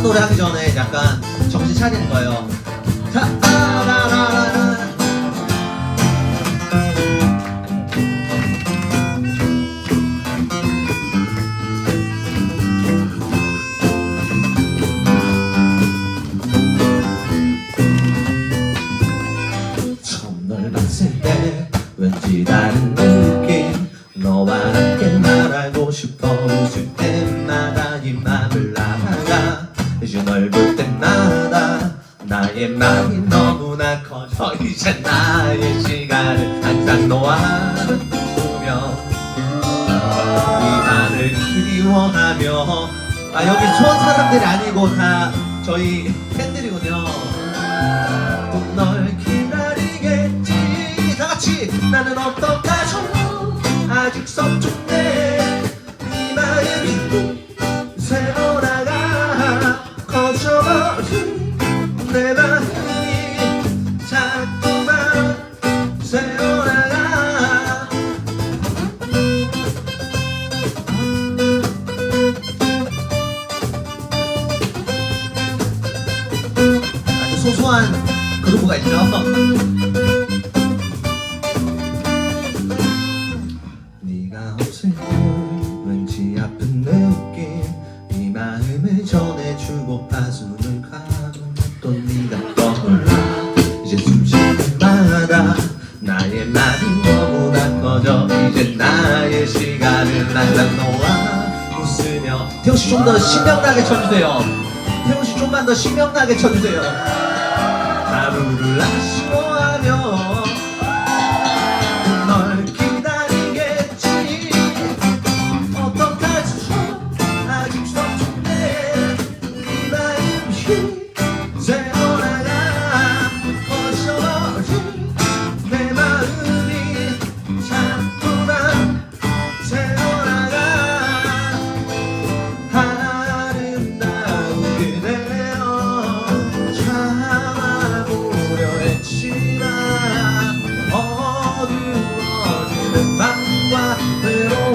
다른 노래 하기 전에 약간 정신 차리는 거예요. 왠지 다른 느낌 너와 함께 말하고 싶어 웃을 때마다 널볼 때마다 나의 마음이 너무나 커져 이제 나의 시간을 항상 놓아두며 이 안을 그리워하며 아 여기 수원 사람들이 아니고 다 저희 팬들이군요. 또널 기다리겠지. 다 같이 나는 어떡하 소소한 그루브가 있죠. 네가 없을 때 왠지 아픈 느낌. 이 마음을 전해주고파 눈을 감으면 또 네가 떠올라. 이제 숨쉴 때마다. 나의 말이 너무나 커져. 이제 나의 시간을 항상 놓아. 웃으며 태호 씨 좀 더 신명나게 쳐주세요. 태호 씨 좀만 더 신명나게 쳐주세요 하루를 아쉬워하며 Little.